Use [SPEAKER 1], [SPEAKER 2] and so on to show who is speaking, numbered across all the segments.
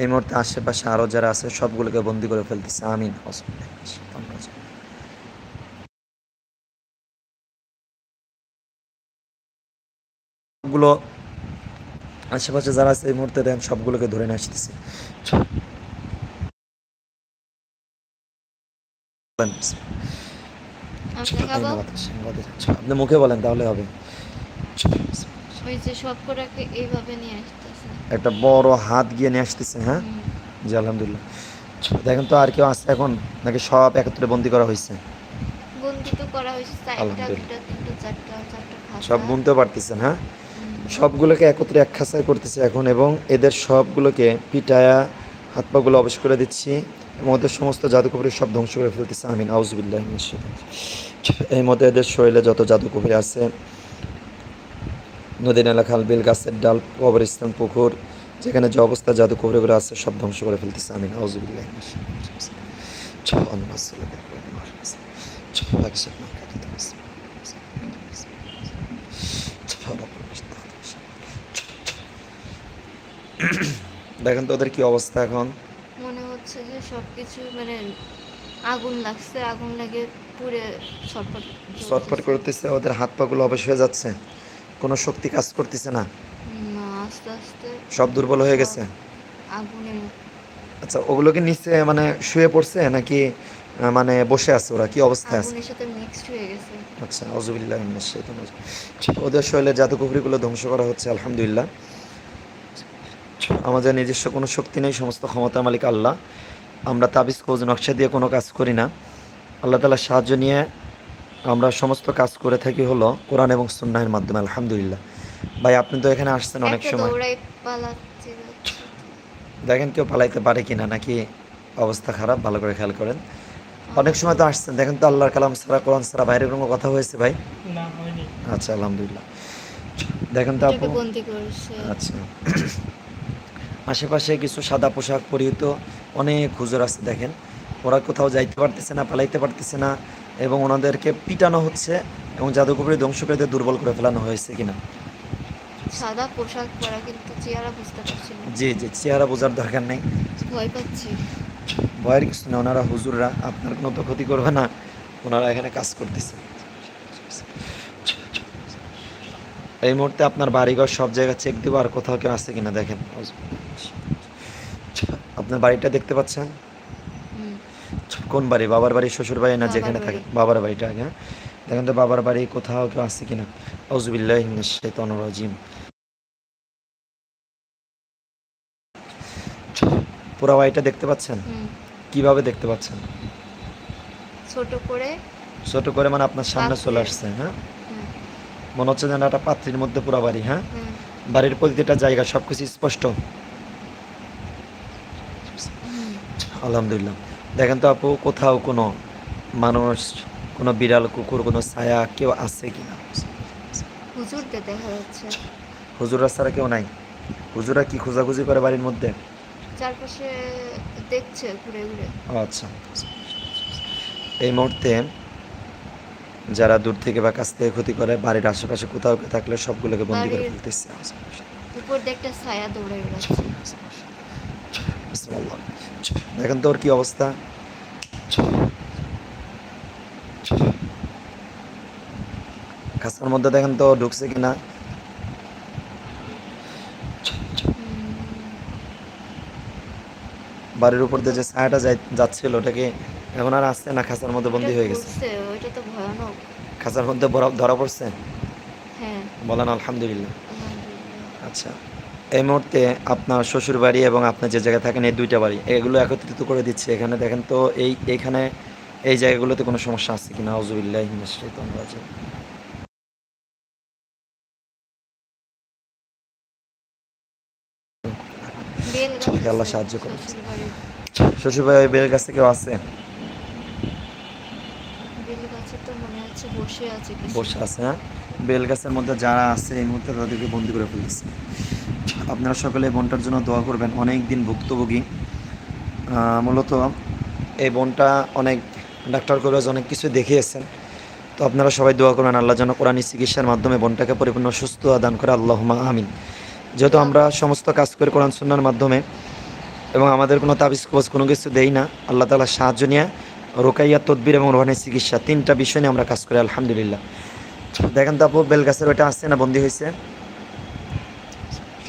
[SPEAKER 1] এই মুহূর্তে আশেপাশে আরও যারা আছে সবগুলোকে বন্দি করে ফেলতেছে। আমিন সবগুলো আশেপাশে যারা আছে এই মুহূর্তে দেন সবগুলোকে ধরে নিয়ে আসতেছে। আপনি মুখে বলেন তাহলে হবে।
[SPEAKER 2] ওই যে সব কটাকে এইভাবে নিয়ে আসতেছে।
[SPEAKER 1] একটা বড় হাত গিয়ে নিয়ে আসতেছে হ্যাঁ? জি আলহামদুলিল্লাহ। দেখেন তো আর কেউ আছে এখন? নাকি সব একত্রে বন্দি করা হয়েছে? সব গুনতে পারতেছেন হ্যাঁ? সবগুলোকে একত্রে এক খাঁচায় করতেছে এখন এবং এদের সবগুলোকে পিটায়া হাত পাগুলো অবশ করে দিচ্ছি এবং ওদের সমস্ত জাদুকবরি সব ধ্বংস করে ফেলতেছে। আমিন আউজবিল্লাহ এই মধ্যে এদের শরীরে যত জাদুকবরি আছে নদী নালা খাল বিল গাছের ডাল কবরস্থান পুকুর যেখানে যে অবস্থা জাদুকবরিগুলো আছে সব ধ্বংস করে ফেলতেছে। আমি আউজবিল্লাহ দেখেন তো ওদের কি অবস্থা এখন?
[SPEAKER 2] মনে হচ্ছে যে সবকিছু মানে আগুন লাগছে আগুন লাগে পুরে ছটফট
[SPEAKER 1] ছটফট করতেছে ওদের হাত পাগুলো অবশ হয়ে যাচ্ছে। কোনো শক্তি কাজ করতেছে না?
[SPEAKER 2] না আস্তে আস্তে।
[SPEAKER 1] সব দুর্বল হয়ে গেছে? আচ্ছা ওগুলো কি নিচে মানে শুয়ে পড়ছে নাকি মানে বসে আছে ওরা? কি অবস্থায় আছে? আচ্ছা শাইতানির রাজিম। ওদের শরীরে জাদুকুফরিগুলো ধ্বংস করা হচ্ছে আলহামদুলিল্লাহ। আমাদের নিজস্ব কোনো শক্তি নেই সমস্ত ক্ষমতার মালিক আল্লাহ। আমরা তাবিজ খোঁজ নকশা দিয়ে কোনো কাজ করি না। আল্লাহ তালার সাহায্য নিয়ে আমরা সমস্ত কাজ করে থাকি হলো কোরআন এবং সুন্নাহের মাধ্যমে আলহামদুলিল্লাহ। ভাই আপনি তো এখানে আসছেন অনেক সময়। দেখেন কেউ পালাইতে পারে কিনা নাকি অবস্থা খারাপ ভালো করে খেয়াল করেন। অনেক সময় তো আসছেন দেখেন তো আল্লাহর কালাম সারা কোরআন সারা বাইরে কোনো কথা হয়েছে ভাই? আচ্ছা আলহামদুলিল্লাহ। দেখেন তো আপু। আচ্ছা। আশেপাশে কিছু সাদা পোশাক পরিহিত অনেক হুজুর আছে দেখেন। ওরা কোথাও যাইতে পারতেছে না পালাইতে পারতেছে না। এবং ওনাদেরকে পিটানো হচ্ছে এবং জাদুকবরি ধ্বংস করে দুর্বল করে ফেলানো হয়েছে কিনা।
[SPEAKER 2] সাদা পোশাক পরা কিন্তু চেহারা বুঝতে পারছি না।
[SPEAKER 1] জি জি চেহারা বোঝার দরকার নেই।
[SPEAKER 2] ভয় পাচ্ছি।
[SPEAKER 1] ভয়ের কিছু না ওনারা হুজুররা আপনার কোনো তো ক্ষতি করবে না ওনারা এখানে কাজ করতেছে। এই মুহূর্তে আপনার বাড়িঘর সব জায়গায় চেক দিব আর কোথাও কেউ আছে কিনা দেখেন। আপনার বাড়িটা দেখতে পাচ্ছেন। কোন বাড়ি? বাবার বাড়ি শ্বশুর বাড়ি না যেখানে থাকে? বাবার বাড়িটা আগে হ্যাঁ? দেখেন তো বাবার বাড়ি কোথাও কেউ আছে কিনা? আউজুবিল্লাহ রাজিম। পুরো বাড়িটা দেখতে পাচ্ছেন? কীভাবে দেখতে পাচ্ছেন?
[SPEAKER 2] ছোট করে।
[SPEAKER 1] ছোট করে মানে আপনার সামনে চলে আসছে হ্যাঁ? মনে হচ্ছে যেন একটা পাত্রীর মধ্যে পুরো বাড়ি হ্যাঁ? বাড়ির প্রতিটা জায়গা সবকিছু স্পষ্ট। আলহামদুলিল্লাহ। দেখেন তো আপু কোথাও কোনো মানুষ কোনো বিড়াল কুকুর কোনো ছায়া কেউ আছে কিনা
[SPEAKER 2] হুজুরদের দেখা যাচ্ছে।
[SPEAKER 1] হুজুরা ছাড়া কেউ নাই? হুজুরা কি খোঁজাখুঁজি করে বাড়ির মধ্যে?
[SPEAKER 2] চারপাশে দেখছে ঘুরে ঘুরে।
[SPEAKER 1] আচ্ছা। এই মুহূর্তে যারা দূর থেকে বা কাছ থেকে ক্ষতি করে বাড়ির আশেপাশে কোথাও থাকলে সবগুলোকে বন্দি করে ফেলতেছে।
[SPEAKER 2] উপর দিয়ে একটা ছায়া দৌড়ে বেড়াচ্ছে।
[SPEAKER 1] দেখেন তো ওর কি অবস্থা? খাসার মধ্যে দেখেন তো ঢুকছে কিনা বাড়ির উপর দিয়ে যে ছায়াটা যাচ্ছিল ওটাকে এখন আর আসছে না? খাসার মধ্যে বন্দি হয়ে গেছে।
[SPEAKER 2] ওইটা তো ভয়ানক।
[SPEAKER 1] খাসার মধ্যে ধরা পড়ছে?
[SPEAKER 2] হ্যাঁ।
[SPEAKER 1] বলেন আলহামদুলিল্লাহ। আচ্ছা। এই মুহূর্তে আপনার শ্বশুর বাড়ি এবং আপনার যে জায়গায় থাকেন এই দুইটা বাড়ি এগুলো একত্রিত করে দিচ্ছে। এখানে দেখেন তো এই এখানে এই জায়গাগুলোতে কোনো সমস্যা আছে কিনা? আউজুবিল্লাহ
[SPEAKER 2] বেল গাছ
[SPEAKER 1] হে আল্লাহ সাহায্য করুন।
[SPEAKER 2] শ্বশুরবাড়ির।
[SPEAKER 1] শ্বশুর বাড়ি বের কাছে কেউ আছে?
[SPEAKER 2] বেল গাছে বসে আছে
[SPEAKER 1] বসে আছে হ্যাঁ? বেল গাছের মধ্যে যারা আছে এই মুহূর্তে তাদেরকে বন্দি করে ফেলেছে আপনারা সকলে বোনটার জন্য দোয়া করবেন। অনেক দিন ভুক্তভোগী। মূলত এই বোনটা অনেক ডাক্তার কলেজ অনেক কিছু দেখিয়েছেন। তো আপনারা সবাই দোয়া করবেন, আল্লাহ যেন কোরআনী চিকিৎসার মাধ্যমে বোনটাকে পরিপূর্ণ সুস্থ দান করে। আল্লাহমা আমিন। যেহেতু আমরা সমস্ত কাজ করে কোরআন সুন্নার মাধ্যমে এবং আমাদের কোনো তাবিজ কোচ কোনো কিছু দেই না, আল্লাহ তালার সাহায্য নিয়ে রোকাইয়া, তদবির এবং রোহানের চিকিৎসা তিনটা বিষয় নিয়ে আমরা কাজ করি, আলহামদুলিল্লাহ। দেখেন তো আপু, বেলগাছের ওইটা আসছে না, বন্দি হয়েছে?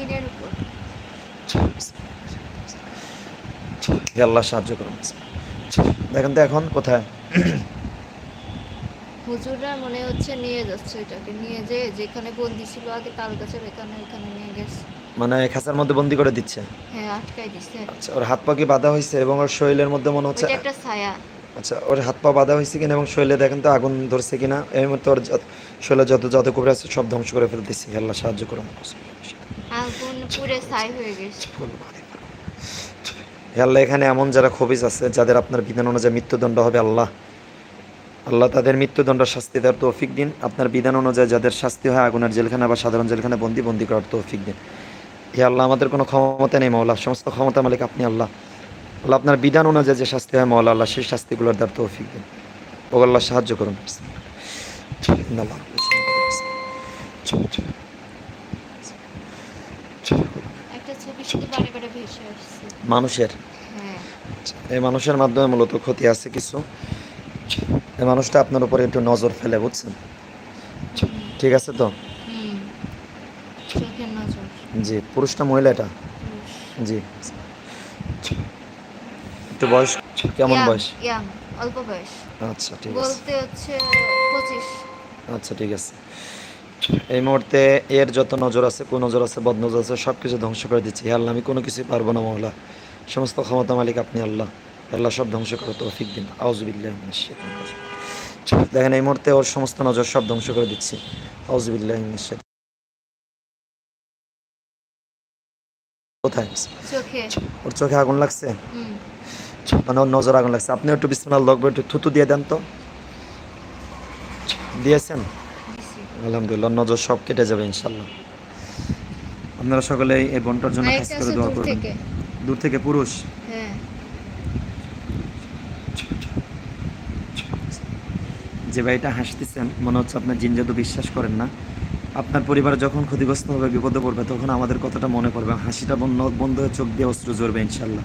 [SPEAKER 2] টিনের উপর।
[SPEAKER 1] আল্লাহ সাহায্য করুন। দেখেন তো এখন কোথায়?
[SPEAKER 2] হুজুররা মনে হচ্ছে নিয়ে যাচ্ছে এটাকে নিয়ে যে যেখানে বন্দি ছিল আগে তাল গাছের এখানে এখানে নিয়ে গেছে।
[SPEAKER 1] মানে খাঁচার মধ্যে বন্দি করে দিচ্ছে?
[SPEAKER 2] হ্যাঁ আটকাই দিচ্ছে।
[SPEAKER 1] আচ্ছা ওর হাত পা কি বাঁধা হয়েছে এবং ওর শরীরের মধ্যে মনে হচ্ছে
[SPEAKER 2] একটা ছায়া।
[SPEAKER 1] আচ্ছা ওর হাত পা বাঁধা হয়েছে কিনা এবং শরীরে দেখেন তো আগুন ধরছে কিনা এই মুহূর্তে ওর শরীরে যত যত কুবরা আছে সব ধ্বংস করে ফেলতেছি। আল্লাহ সাহায্য করুন।
[SPEAKER 2] আগুন পুড়ে ছাই হয়ে গেছে।
[SPEAKER 1] আল্লাহ এখানে এমন যারা খবিজ আছে যাদের আপনার বিধান অনুযায়ী মৃত্যুদণ্ড হবে আল্লাহ। আল্লাহ তাদের মৃত্যুদণ্ড শাস্তি দেওয়ার তৌফিক দিন। আপনার বিধান অনুযায়ী যাদের শাস্তি হয় আগুনের জেলখানা বা সাধারণ জেলখানে বন্দি বন্দি করার তৌফিক দিন। হে আল্লাহ আমাদের কোনো ক্ষমতা নেই মৌলা সমস্ত ক্ষমতা মালিক আপনি আল্লাহ। আল্লাহ আপনার বিধান অনুযায়ী যে শাস্তি হয় মৌলা আল্লাহ সেই শাস্তিগুলোর দ্বার তৌফিক দিন। ও আল্লাহ সাহায্য করুন। মানুষের?
[SPEAKER 2] হ্যাঁ।
[SPEAKER 1] এই মানুষের মাধ্যমে মূলত ক্ষতি আছে কিছু। এই মানুষটা আপনার উপরে একটু নজর ফেলে বুঝছেন? ঠিক আছে তো? জি পুরুষটা মহিলা এটা
[SPEAKER 2] পুরুষ।
[SPEAKER 1] জি। একটু বয়স? কেমন বয়স?
[SPEAKER 2] অল্প বয়স।
[SPEAKER 1] আচ্ছা ঠিক আছে।
[SPEAKER 2] বলতে হচ্ছে পঁচিশ।
[SPEAKER 1] আচ্ছা ঠিক আছে। এই মুহূর্তে এর যত নজর আছে কোন নজর আছে বদ নজর আছে সব কিছু ধ্বংস করে দিচ্ছি। হে আল্লাহ আমি কোনো কিছুই পারব না মহলা সমস্ত ক্ষমতা মালিক আপনি আল্লাহ। আল্লাহ সব ধ্বংস করে তৌফিক দিন। আউজবিল্লাহ দেখেন এই মুহূর্তে ওর সমস্ত নজর সব ধ্বংস করে দিচ্ছি। আউজবিল্লাহ কোথায়? ওর চোখে আগুন লাগছে?
[SPEAKER 2] হুম।
[SPEAKER 1] মানে ওর নজর আগুন লাগছে। আপনি একটু বিসমিল্লাহ লগবে একটু থুতু দিয়ে দেন তো। দিয়েছেন? আলহামদুলিল্লাহ নজর সব কেটে যাবে ইনশাল্লাহ আপনারা সকলে এই বোনটার জন্য
[SPEAKER 2] আরেকটা
[SPEAKER 1] করে দোয়া
[SPEAKER 2] দূর
[SPEAKER 1] করবেন দূর থেকে পুরুষ?
[SPEAKER 2] হ্যাঁ।
[SPEAKER 1] যে ভাইটা হাসতেছেন মনে হচ্ছে আপনার জিন জাদু বিশ্বাস করেন না। আপনার পরিবার যখন ক্ষতিগ্রস্ত হবে বিপদে পড়বে তখন আমাদের কথাটা মনে পড়বে। হাসিটা বন্ধ বন্ধ হয়ে চোখ দিয়ে অস্ত্র জড়বে ইনশাল্লাহ